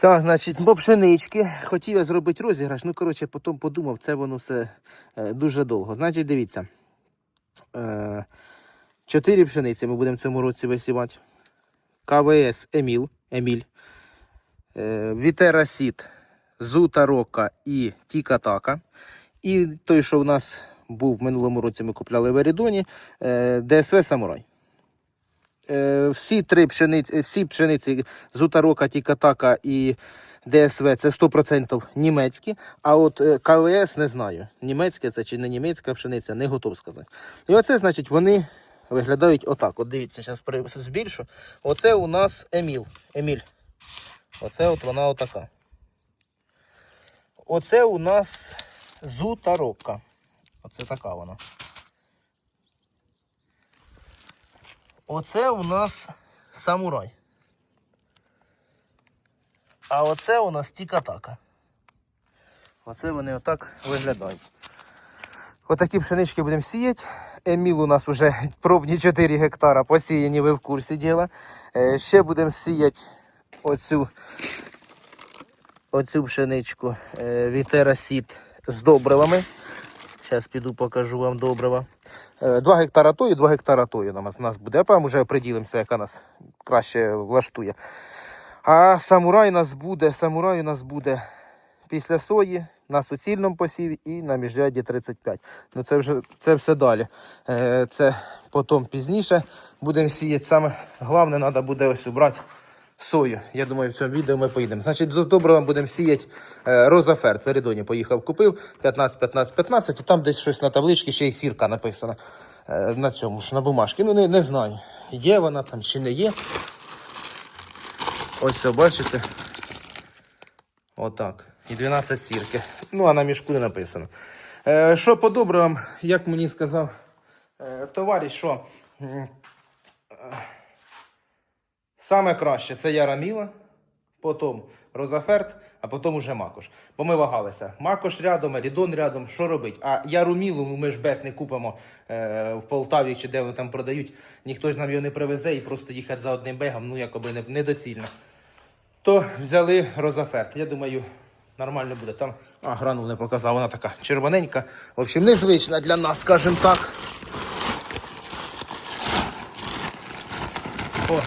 Так, значить, по пшенички. Хотів я зробити розіграш, ну, коротше, потім подумав, це воно все е, дуже довго. Значить, дивіться. Е, чотири пшениці ми будемо в цьому році висівати. КВС Еміл, Еміль. Е, Вітера Сіт, Зута Рока і Тіка Така. І той, що в нас був в минулому році, ми купляли в Ерідоні, ДСВ Самурай. Е, всі три пшениці, всі пшениці Зутарока, Тікатака і ДСВ це 100% німецькі, а от е, КВС не знаю. Німецьке це чи не німецька пшениця, не готов сказати. І оце, значить, вони виглядають отак. От дивіться, зараз збільшу. Оце у нас Еміл. Еміль. Оце от вона отака. Оце у нас Зутарока. Оце така вона. Оце у нас самурай. А оце у нас тікатака. Оце вони отак виглядають. Отакі пшенички будемо сіяти. Еміл у нас вже пробні 4 гектара посіяні, ви в курсі діла. Е, Ще будемо сіяти оцю, оцю пшеничку е, Вітера Сіт з добривами. Зараз піду покажу вам добрива. 2 гектара тої, 2 гектара тої у нас, буде. А вже приділимося, яка нас краще влаштує. А самурай у нас буде, самурай у нас буде після сої на суцільному посіві і на міжряді 35. Ну це вже це все далі. Е, Це потім пізніше будемо сіяти. Саме головне, треба буде ось убрати сою. Я думаю, в цьому відео ми поїдемо. Значить, до доброго будемо сіяти е, Розаферт. В Еридоні поїхав, купив 15, 15, 15, і там десь щось на табличці, ще й сірка написана. Е, На цьому ж, на бумажці. Ну, не, не знаю, є вона там чи не є. Ось це, бачите. Отак. І 12 сірки. Ну, а на мішку не написано. Е, що по добривам, як мені сказав е, товариш, що саме краще це Яраміла, потім Розаферт, а потім уже Макош. Бо ми вагалися. Макош рядом, Рідон рядом, що робить? А Ярумілу ми ж бех не купимо е, в Полтаві чи де вони там продають. Ніхто ж нам його не привезе і просто їхати за одним бегом, ну якоби не, недоцільно. То взяли Розаферт. Я думаю, нормально буде. Там а, грану не показав, вона така червоненька. В общем, незвична для нас, скажімо так. О,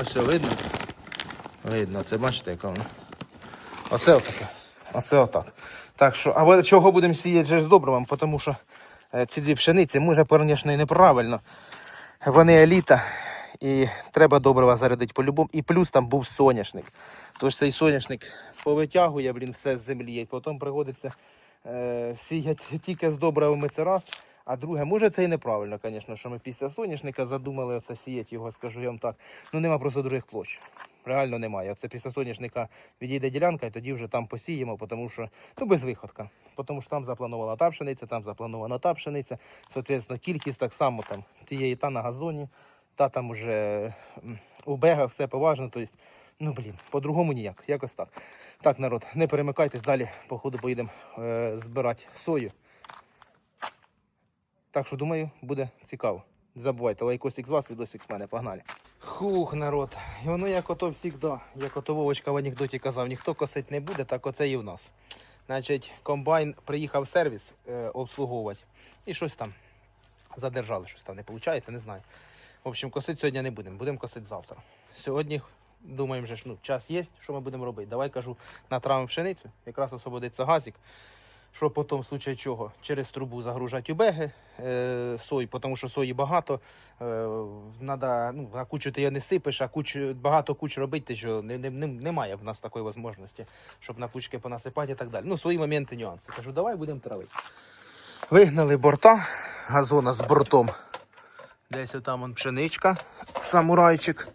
ось видно. Видно, це бачите, яка вона. Оце отаке. Оце отак. Так що, а чого будемо сіяти з добривом? Тому що е, ці дві пшениці, може, звісно, і неправильно. Вони еліта. І треба добрива зарядити по-любому. І плюс там був соняшник. Тож цей соняшник повитягує, блін, все з землі. І потім приходиться е, сіяти тільки з добривами це раз. А друге, може це і неправильно, звісно, що ми після соняшника задумали оце сіяти його, скажу я вам так. Ну нема просто других площ. Реально немає. Оце після соняшника відійде ділянка, і тоді вже там посіємо, тому що ну без виходка. Тому що там запланована та пшениця, там запланована та пшениця. Соответственно, кількість так само там тієї та на газоні, та там уже у бега все поважно. Тобто, ну блін, по-другому ніяк. Якось так. Так, народ, не перемикайтесь, далі, походу, поїдемо е, збирати сою. Так що думаю, буде цікаво. Не забувайте, лайкосик з вас, відосик з мене, погнали. Хух, народ. І воно як ото завжди, як ото Вовочка в анекдоті казав, ніхто косить не буде, так оце і в нас. Значить, комбайн приїхав в сервіс е, обслуговувати і щось там задержали, щось там не виходить, не знаю. В общем, косити сьогодні не будемо, будемо косити завтра. Сьогодні думаємо, що ну, час є, що ми будемо робити. Давай кажу, натравимо пшеницю, якраз освободиться газик. Що потім, в случае чого, через трубу загружати у беги е, сої, тому що сої багато. Е, надо, ну, на кучу ти її не сипеш, а кучу, багато куч робити, що не, не, не, немає в нас такої можливості, щоб на кучки понасипати і так далі. Ну, свої моменти, нюанси. Кажу, давай будемо травити. Вигнали борта, газона з бортом. Десь отам он пшеничка, самурайчик.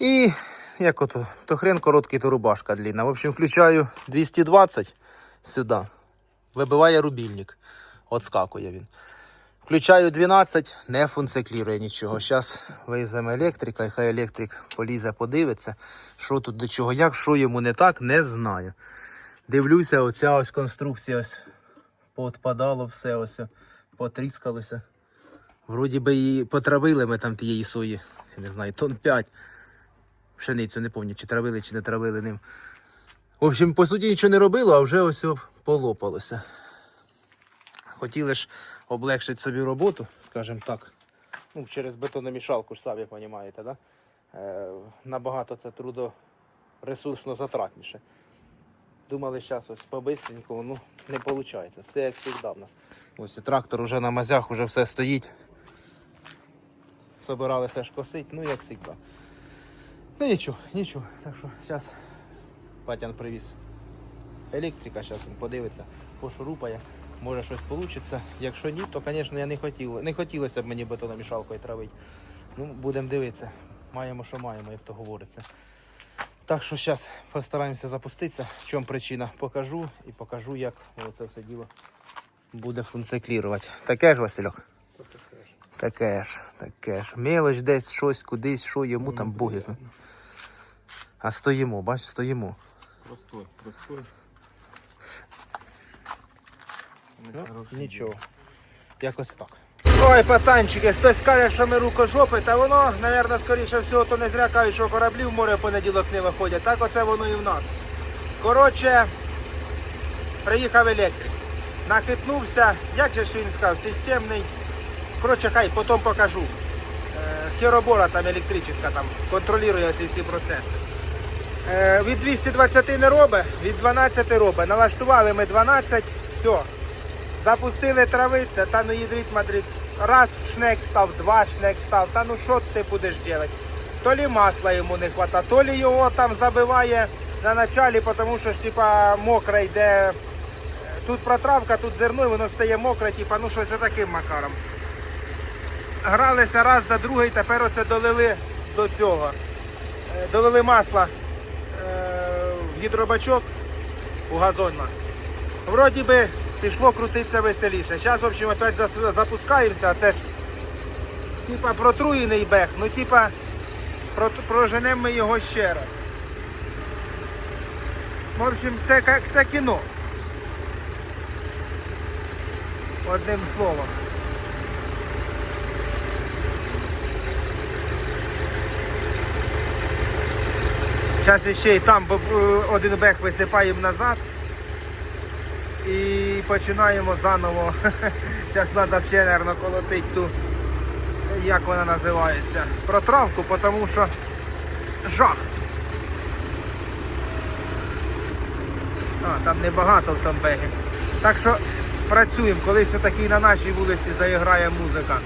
І як ото, то хрен короткий, то рубашка длинна. В общем, включаю 220 сюди. Вибиває рубільник. Отскакує він. Включаю 12, не функціклірує нічого. Зараз визвемо електрика, і хай електрик полізе, подивиться, що тут до чого. Як, що йому не так, не знаю. Дивлюся, оця ось конструкція ось поотпадало все, ось потріскалося. Вроді би її потравили ми там тієї сої, я не знаю, тонн 5. пшеницю, не пам'ятаю, чи травили, чи не травили ним. В общем, по суті, нічого не робило, а вже ось полопалося. Хотіли ж облегшити собі роботу, скажімо так. Ну, через бетономішалку ж самі розумієте, да? е, набагато це трудоресурсно затратніше. Думали, зараз ось по-бистренькому, ну не виходить. Все як завжди в нас. Ось і трактор уже на мазях, уже все стоїть. Собиралися ж косить, ну як завжди. Ну нічого, нічого. Так що зараз Патян привіз електрика, зараз він подивиться, пошурупає, може щось вийде. Якщо ні, то, звісно, я не хотів. Не хотілося б мені бетономішалкою травити. Ну, будемо дивитися. Маємо, що маємо, як то говориться. Так що зараз постараємося запуститися. В чому причина покажу і покажу, як це все діло буде функціонувати. Таке ж, Васильок? Таке ж, таке ж. Мелоч десь щось, кудись, що йому там боги. зна- А стоїмо, бач, стоїмо. Простой, простой. Ну, нічого. Якось так. Ой, пацанчики, хтось скаже, що ми рукожопи, та воно, мабуть, скоріше всього, то не зря кажуть, що кораблі в море в понеділок не виходять. Так оце воно і в нас. Коротше, приїхав електрик. Нахитнувся, як же ж він сказав, системний. Коротше, хай потім покажу. Е, Херобора там електрична там контролює ці всі процеси. Е, від 220 не робить, від 12 робить. Налаштували ми 12, все. Запустили травиця, та ну їдрить мадрить. Раз шнек став, два шнек став. Та ну що ти будеш робити? То лі масла йому не вистачає, то лі його там забиває на началі, тому що ж типа мокре йде. Тут протравка, тут зерно, і воно стає мокре, типа, ну щось за таким макаром. Гралися раз до другий, тепер оце долили до цього. Е, Долили масла е, в гідробачок у газонна. Вроді би пішло крутитися веселіше. Зараз, в общем, опять запускаємося, а це ж типа протруєний бех, ну типа про- проженемо ми його ще раз. В общем, це, це кіно. Одним словом. Зараз ще й там один бех висипаємо назад і починаємо заново. Зараз треба ще, мабуть, колотити ту, як вона називається, протравку, тому що жах. А, там небагато в тому бегі. Так що працюємо, колись таки на нашій вулиці заіграє музика.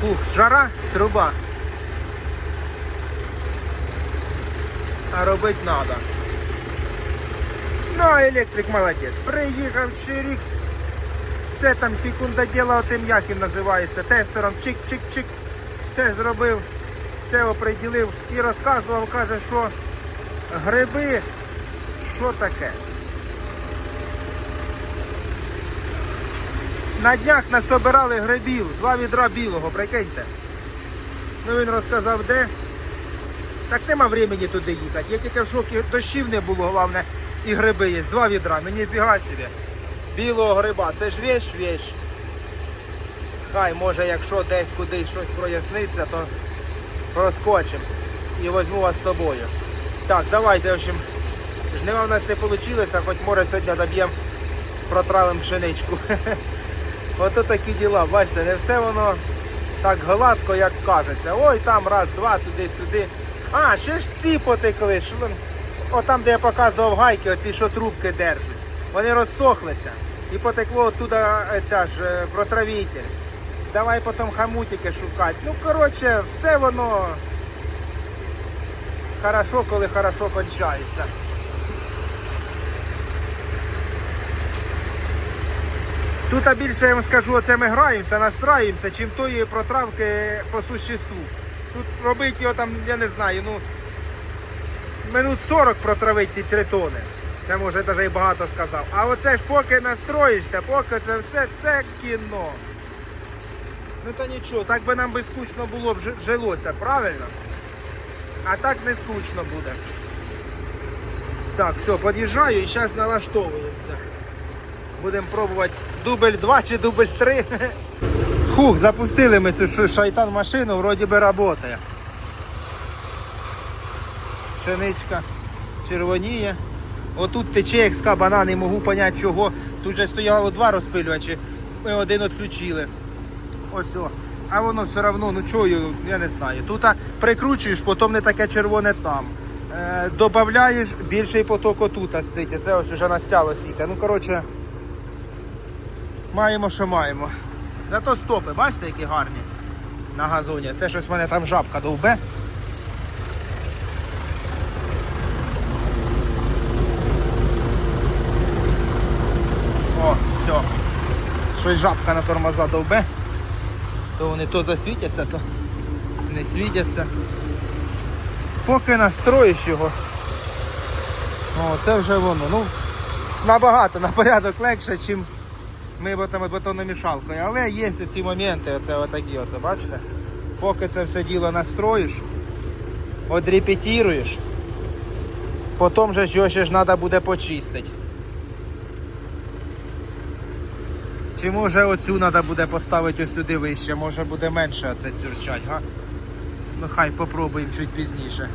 Хух, жара, труба. А робити треба. Ну, електрик молодець. Приїхав Чирікс. Все там секунда діла отим, як він називається, тестером чик-чик-чик. Все зробив, все оприділив і розказував, каже, що гриби, що таке. На днях насобирали грибів, два відра білого, прикиньте. Ну він розказав де. Так нема времени туди їхати. Я тільки в шокі дощів не було, головне, і гриби є. Два відра, ну ніфіга собі. Білого гриба, це ж вещь. Хай, може, якщо десь кудись щось проясниться, то проскочимо і візьму вас з собою. Так, давайте, в общем, жнива в нас не вийшло, хоч може сьогодні доб'ємо, протравимо пшеничку. Ото такі діла, бачите, не все воно так гладко, як кажеться. Ой, там раз, два, туди-сюди. А, ще ж ці потекли. Що... вон- О, там, де я показував гайки, оці, що трубки держать. Вони розсохлися. І потекло оттуда е, ця ж е, протравитель. Давай потім хамутики шукати. Ну, коротше, все воно хорошо, коли хорошо кончається. Тут більше я вам скажу, оце ми граємося, настраюємося, чим тої протравки по существу. Тут робити його там, я не знаю, ну минут 40 протравити ті три тони. Це може навіть і багато сказав. А оце ж поки настроїшся, поки це все, це кіно. Ну та нічого, так би нам би скучно було б жилося, правильно? А так не скучно буде. Так, все, під'їжджаю і зараз налаштовуємося. Будемо пробувати дубль 2 чи дубль 3. Хух, запустили ми цю шайтан машину, вроді би працює. Пшеничка червоніє. Отут тече як з кабана, не можу зрозуміти чого. Тут вже стояло два розпилювачі, ми один відключили. Ось о. А воно все одно, ну чую, я не знаю. Тут прикручуєш, потім не таке червоне там. Е, Додаєш більший поток отут сидить. Це ось вже настяло сіти. Ну, коротше, маємо, що маємо. Зато стопи, бачите, які гарні на газоні. Це щось в мене там жабка довбе. О, все. Щось жабка на тормоза довбе. То вони то засвітяться, то не світяться. Поки настроїш його. О, це вже воно. Ну, набагато на порядок легше, ніж ми бетон- бетономішалкою. Але є ці моменти, оце отакі, от, бачите? Поки це все діло настроїш, одрепетіруєш, потім же його ж треба буде почистити. Чи може оцю треба буде поставити сюди вище, може буде менше оце цюрчать, га? Ну хай попробуємо чуть пізніше.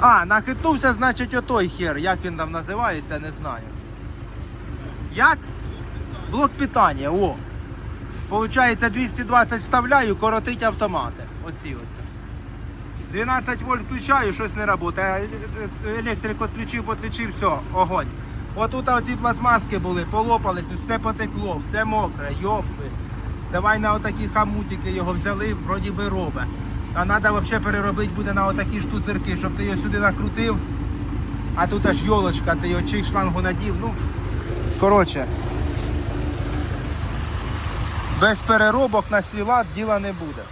А, нахитнувся, значить, отой хер. Як він там називається, не знаю. Як? Блок питання, о. Получається 220 вставляю, коротить автомати. Оці ось. 12 вольт включаю, щось не працює. Електрик відключив, підключив, все, огонь. Отут оці пластмаски були, полопались, все потекло, все мокре, йопи. Давай на отакі хамутики його взяли, вроді би робе. А треба взагалі переробити буде на отакі штуцерки, щоб ти його сюди накрутив. А тут аж йолочка, ти його чих шлангу надів. Ну, коротше. Без переробок на свій діла не буде.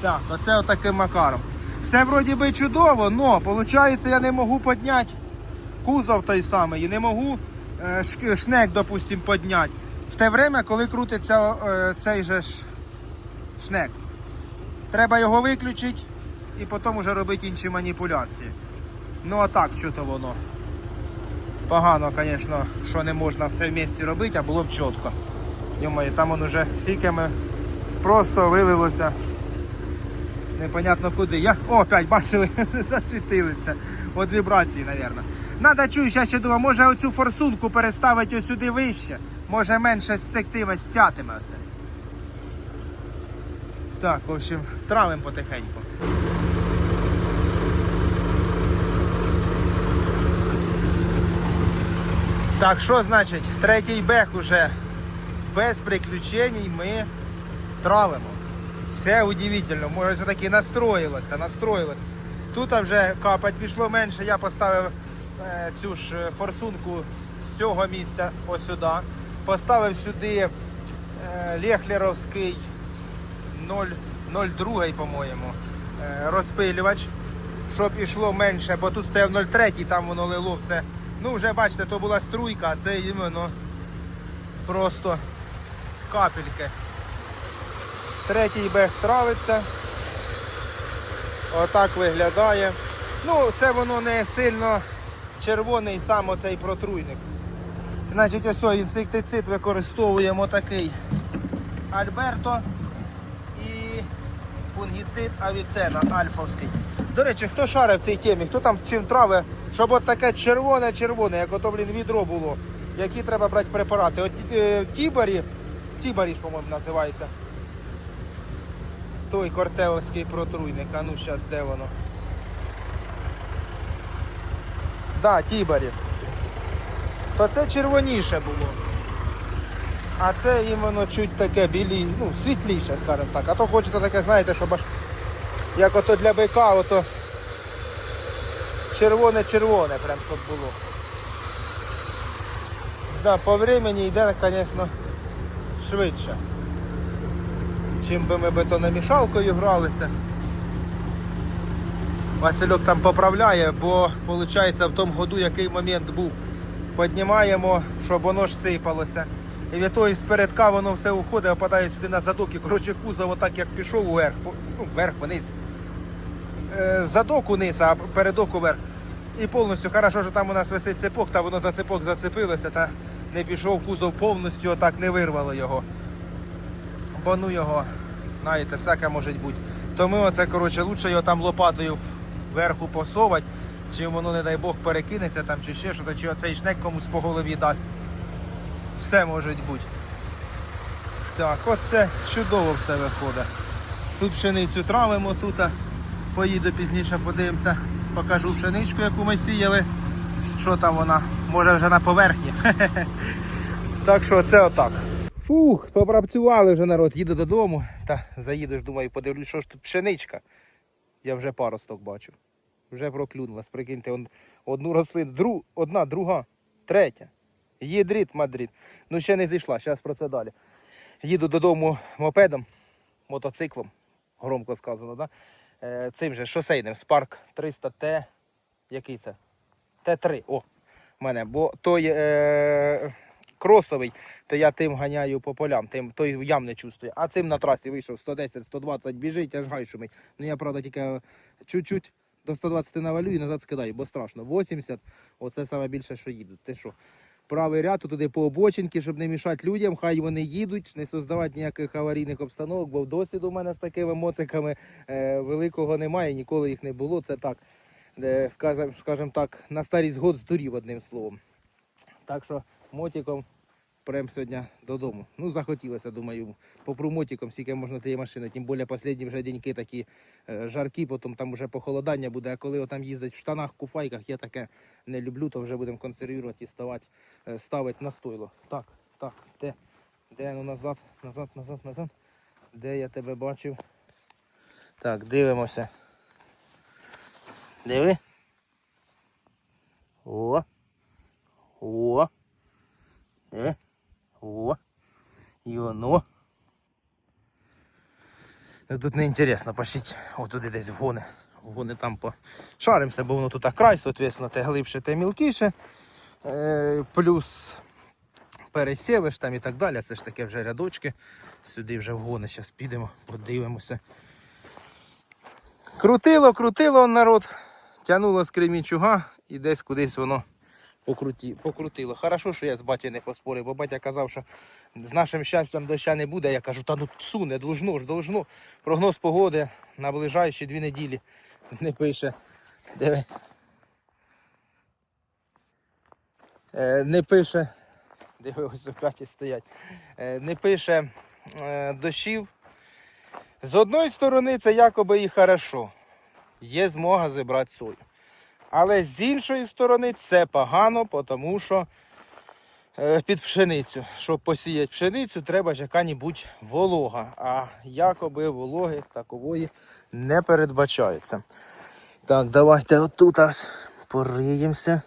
Так, оце отаким макаром. Все вроді би чудово, але виходить я не можу підняти кузов той самий і не можу е, шнек, допустим, підняти. В те время, коли крутиться е, цей же шнек. Треба його виключити і потім вже робити інші маніпуляції. Ну а так, що то воно. Погано, звісно, що не можна все в місті робити, а було б чітко. Йомає, там воно вже сіками просто вилилося. Непонятно куди. Я... О, опять бачили, засвітилися. От вібрації, мабуть. Надо чую, я ще думаю, може оцю форсунку переставити сюди вище. Може менше стектиме, стятиме оце. Так, в общем, травим потихеньку. Так, що значить, третій бех уже без приключень ми травимо. Це удивительно, може все-таки настроїлося, настроїлося. Тут вже капать пішло менше, я поставив е, цю ж е, форсунку з цього місця ось сюди. Поставив сюди е, Лехлеровський 0,02, по-моєму, розпилювач, щоб ішло менше, бо тут стояв 0,3, там воно лило все. Ну, вже бачите, то була струйка, це іменно просто капельки. Третій бег травиться. Отак виглядає. Ну, це воно не сильно червоний сам оцей протруйник. Значить, ось ось інсектицид використовуємо такий Альберто і фунгіцид Авіцена альфовський. До речі, хто шарив в цій темі, хто там чим трави, щоб от таке червоне-червоне, як ото, блін, відро було, які треба брати препарати. От е, Тібарі, Тібарі ж, по-моєму, називається. Той кортеовський протруйник, а ну зараз де воно. Да, Тібарі. То це червоніше було. А це іменно чуть таке білі, ну, світліше, скажімо так. А то хочеться таке, знаєте, щоб аж як ото для бика, ото червоне-червоне прям щоб було. Да, по времени йде, звісно, швидше. Чим би ми бетономішалкою гралися. Васильок там поправляє, бо виходить в тому году який момент був. Піднімаємо, щоб воно ж сипалося. І від того спередка воно все уходить, опадає сюди на задок і коротше кузов отак як пішов вверх, ну, вверх вниз. Е, задок униз, а передок уверх. І повністю хорошо, що там у нас висить цепок, та воно за цепок зацепилося та не пішов кузов повністю, отак не вирвало його. Бо ну його, знаєте, всяке може бути. То ми оце, коротше, лучше його там лопатою вверху посовати, чи воно, не дай Бог, перекинеться там, чи ще щось, чи оцей шнек комусь по голові дасть. Все може бути. Так, оце чудово все виходить. Тут пшеницю травимо, тут поїду пізніше, подивимося, покажу пшеничку, яку ми сіяли. Що там вона? Може вже на поверхні. Так що це отак. Фух, попрацювали вже народ, їду додому. Та заїду ж, думаю, подивлюсь, що ж тут пшеничка. Я вже паросток бачу. Вже проклюнулась. Прикиньте, одну рослину, дру, одна, друга, третя. Єдріт, мадріт. Ну ще не зійшла, зараз про це далі. Їду додому мопедом, мотоциклом, громко сказано, да? е, цим же шосейним Spark 300T. Який це? Т3. О, в мене. Бо той е, кросовий, то я тим ганяю по полям, тим той ям не чувствує. А цим на трасі вийшов 110-120 біжить, аж гай шумить. Ну я правда тільки чуть-чуть до 120 навалю і назад скидаю, бо страшно. 80, оце саме більше, що їдуть. Ти що? Правий ряд туди по обочинки, щоб не мішати людям, хай вони їдуть, не создавати ніяких аварійних обстановок, бо досвід у мене з такими моциками е, великого немає, ніколи їх не було. Це так, е, скажем так, на старість год здурів одним словом. Так що мотиком прям сьогодні додому. Ну, захотілося, думаю, попру мотиком, скільки можна тієї машини. Тим більше останні вже деньки такі е, жаркі, потім там вже похолодання буде. А коли там їздить в штанах, куфайках, я таке не люблю, то вже будемо консервувати і ставати, е, ставити на стойло. Так, так, де? Де ну назад, назад, назад, назад. Де я тебе бачив? Так, дивимося. Диви. О. О. Е. О. І воно. Ну, Тут не інтересно, пошліть отуди десь вгони. Вгони там по шаримося, бо воно тут край, соответственно, те глибше, те мілкіше. Е, плюс пересівиш там і так далі. Це ж таке вже рядочки. Сюди вже вгони. Зараз підемо, подивимося. Крутило, крутило народ, тянуло з кремінчуга і десь кудись воно покруті, покрутило. Хорошо, що я з батьком не поспорив, бо батя казав, що з нашим щастям доща не буде. Я кажу, та ну суне, должно ж, должно. Прогноз погоди на ближайші дві неділі не пише. Диви. Е, не пише. Диви, ось опять стоять. Е, не пише е, дощів. З одної сторони, це якоби і хорошо. Є змога зібрати сою. Але з іншої сторони це погано, тому що е, під пшеницю. Щоб посіяти пшеницю, треба ж яка-небудь волога. А якоби вологи такової не передбачається. Так, давайте отут аж пориємося.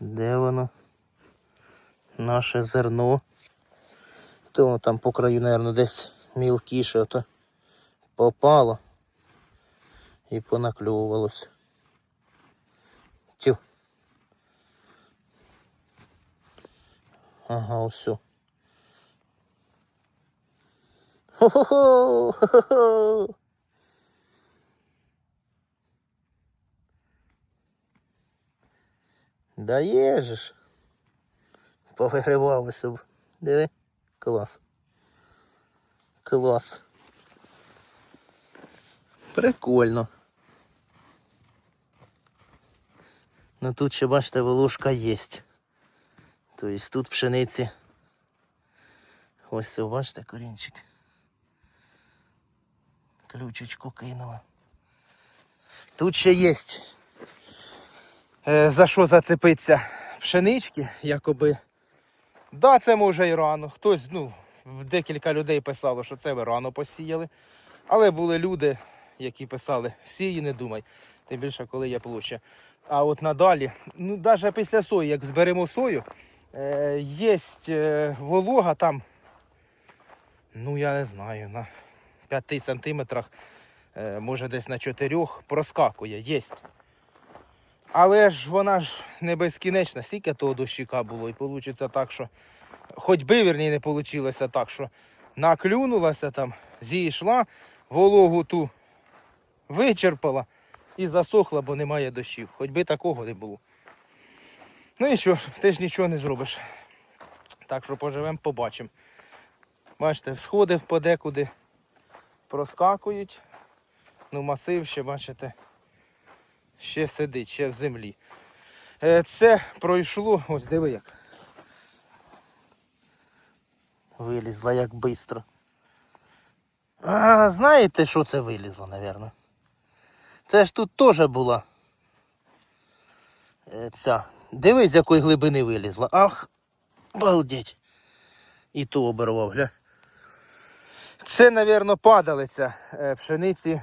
Де воно? Наше зерно. То там по краю, мабуть, десь мілкіше ото попало і понакльовувалось. Тю. Ага, ось. Хо-хо-хо! Да є ж. Повиривалося б. Диви. Клас. Клас. Прикольно. Ну тут ще бачите, волошка є. Тобто тут пшениці. Ось це, бачите, корінчик. Ключечку кинула. Тут ще є. Е, за що зацепиться пшенички, якоби. Да, це може і рано. Хтось, ну, декілька людей писало, що це ви рано посіяли. Але були люди, які писали, сій і не думай. Тим більше, коли є площа. А от надалі, ну навіть після сої, як зберемо сою, е, є е, волога там, ну я не знаю, на 5 сантиметрах, е, може десь на 4 проскакує, є. Але ж вона ж не безкінечна, скільки того дощика було, і вийде так, що хоч би вірні не вийшло так, що наклюнулася там, зійшла, вологу ту вичерпала, і засохла, бо немає дощів. Хоч би такого не було. Ну і що ж, ти ж нічого не зробиш. Так що поживемо, побачимо. Бачите, сходи подекуди проскакують. Ну, масив ще, бачите, ще сидить, ще в землі. Е, Це пройшло, ось диви як. Вилізла як бистро. А, знаєте, що це вилізло, напевно? Це ж тут теж була. е, Ця. Дивись, з якої глибини вилізла. Ах, балдеть. І ту обірвав, гля. Це, напевно, падалиця е, пшениці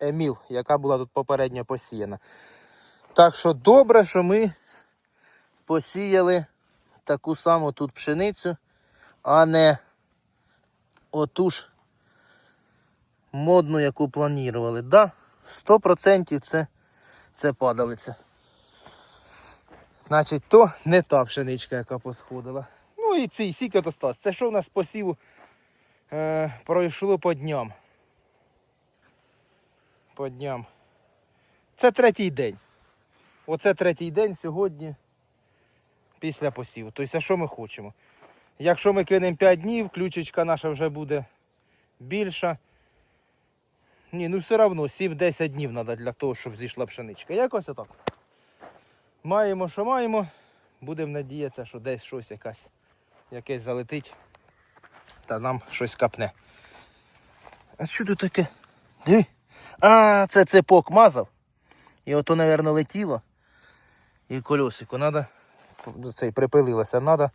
Еміл, яка була тут попередньо посіяна. Так що добре, що ми посіяли таку саму тут пшеницю, а не оту ж модну, яку планували. Да, 100% це, це падалиця. Значить, то не та пшеничка, яка посходила. Ну і цей сікотостас. Це що в нас з посіву е, пройшло по дням. По дням. Це третій день. Оце третій день сьогодні після посіву. Тобто, що ми хочемо? Якщо ми кинемо 5 днів, ключечка наша вже буде більша. Ні, ну все одно 7-10 днів треба для того, щоб зійшла пшеничка. Якось отак. Маємо, що маємо. Будемо надіятися, що десь щось якась, якесь залетить та нам щось капне. А що тут таке? Диви. А, це цепок мазав. І ото, мабуть, летіло. І колесико треба. Цей припилилося, треба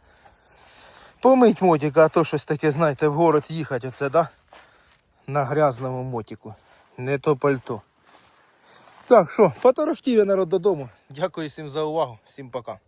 помить мотика, а то щось таке, знаєте, в город їхати, оце, да? На грязному мотику. Не то пальто. Так, що, поторохтів я народ додому. Дякую всім за увагу. Всім пока.